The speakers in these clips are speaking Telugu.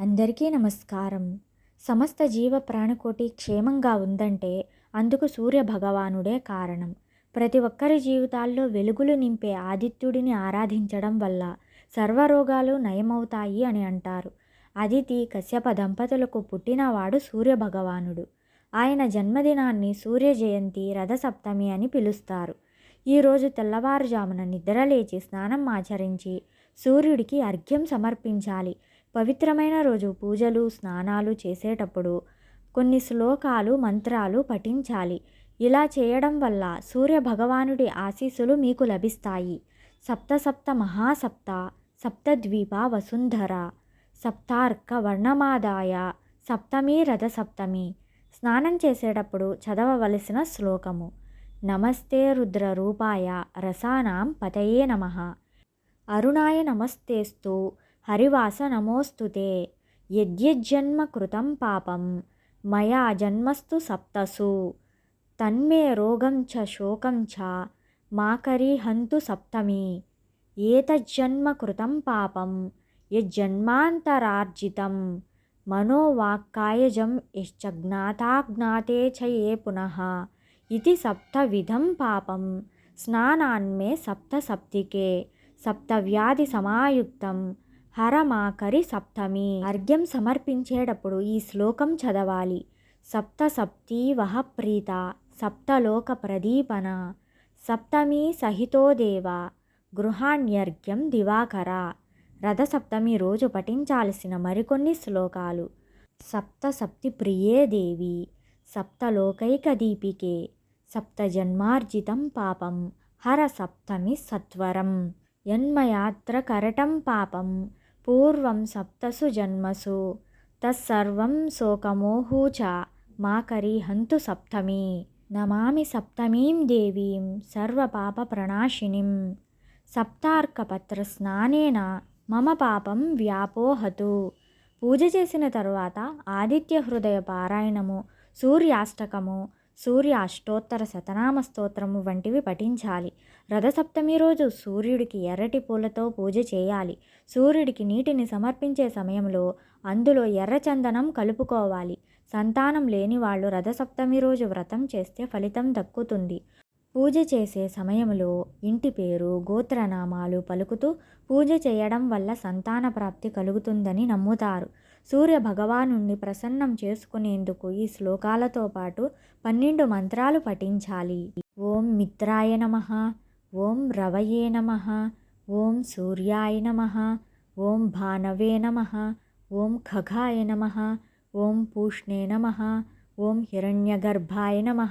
అందరికీ నమస్కారం. సమస్త జీవ ప్రాణకోటి క్షేమంగా ఉందంటే అందుకు సూర్య భగవానుడే కారణం. ప్రతి ఒక్కరి జీవితాల్లో వెలుగులు నింపే ఆదిత్యుడిని ఆరాధించడం వల్ల సర్వరోగాలు నయమవుతాయి అని అంటారు. అదితి కశ్యప దంపతులకు పుట్టినవాడు సూర్య భగవానుడు. ఆయన జన్మదినాన్ని సూర్య జయంతి రథసప్తమి అని పిలుస్తారు. ఈరోజు తెల్లవారుజామున నిద్రలేచి స్నానం ఆచరించి సూర్యుడికి అర్ఘ్యం సమర్పించాలి. పవిత్రమైన రోజు పూజలు స్నానాలు చేసేటప్పుడు కొన్ని శ్లోకాలు మంత్రాలు పఠించాలి. ఇలా చేయడం వల్ల సూర్య భగవానుడి ఆశీస్సులు మీకు లభిస్తాయి. సప్త సప్త మహాసప్త సప్తద్వీప వసుంధర సప్తార్క వర్ణమాదాయ సప్తమి రథ సప్తమి స్నానం చేసేటప్పుడు చదవవలసిన శ్లోకము. నమస్తే రుద్ర రూపాయ రసానాం పతయే నమ. అరుణాయ నమస్తేస్తు. హరివాస నమోస్తుతే. యద్యజ్జన్మ కృతం పాపం మయా జన్మస్తు సప్తసు. తన్మే రోగం చ శోకం చ మాకరీహంతు సప్తమి. ఏతజ్జన్మ కృతం పాపం యజ్జన్మాంతరార్జితం. మనోవాక్కాయజం యశ్చ జ్ఞాతాజ్ఞాతే చ ఏ పునః. ఇది సప్తవిధం పాపం స్నానాన్మే సప్తసప్తికే సప్తవ్యాధి సమాయుక్తం. హరమాకరి సప్తమి. అర్ఘ్యం సమర్పించేటప్పుడు ఈ శ్లోకం చదవాలి. సప్త సప్తి వహ ప్రీత సప్తలోక ప్రదీపన సప్తమి సహితో దేవ గృహాణ్యర్ఘ్యం దివాకర. రథసప్తమి రోజు పఠించాల్సిన మరికొన్ని శ్లోకాలు. సప్త సప్తి ప్రియే దేవి సప్తలోకైక దీపికే సప్తజన్మార్జితం పాపం హర సప్తమి సత్వరం. యన్మయాత్ర కరటం పాపం పూర్వం సప్తసు జన్మసు తస్సర్వం శోకమోహూచ చ మాకరీహంతు సప్తమి. నమామి సప్తమీం దేవీం సర్వపాప ప్రణాశినిం సప్తార్కపత్ర స్నానేన మమ పాపం వ్యాపోహతు. పూజ చేసిన తరువాత ఆదిత్య హృదయ పారాయణము సూర్యాష్టకము సూర్య అష్టోత్తర శతనామ స్తోత్రము వంటివి పఠించాలి. రథసప్తమి రోజు సూర్యుడికి ఎర్రటి పూలతో పూజ చేయాలి. సూర్యుడికి నీటిని సమర్పించే సమయంలో అందులో ఎర్రచందనం కలుపుకోవాలి. సంతానం లేని వాళ్ళు రథసప్తమి రోజు వ్రతం చేస్తే ఫలితం దక్కుతుంది. పూజ చేసే సమయంలో ఇంటి పేరు గోత్రనామాలు పలుకుతూ పూజ చేయడం వల్ల సంతాన ప్రాప్తి కలుగుతుందని నమ్ముతారు. సూర్య భగవాను ప్రసన్నం చేసుకునేందుకు ఈ శ్లోకాలతో పాటు పన్నెండు మంత్రాలు పఠించాలి. ఓం మిత్రాయ నమ. ఓం రవయే నమ ఓం సూర్యాయ నమ ఓం భానవే నమ ఓం ఖగాయ నమ ఓం పూష్ణే నమ ఓం హిరణ్యగర్భాయ నమ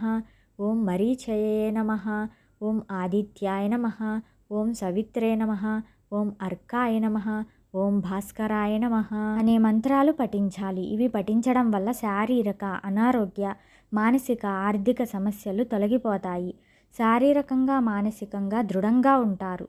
ఓం మరీచయే నమ ఓం ఆదిత్యాయ నమ ఓం సవిత్రే నమ ఓం అర్కాయ నమ ఓం భాస్కరాయ నమ అనే మంత్రాలు పఠించాలి ఇవి పఠించడం వల్ల శారీరక అనారోగ్య మానసిక ఆర్థిక సమస్యలు తొలగిపోతాయి శారీరకంగా మానసికంగా దృఢంగా ఉంటారు.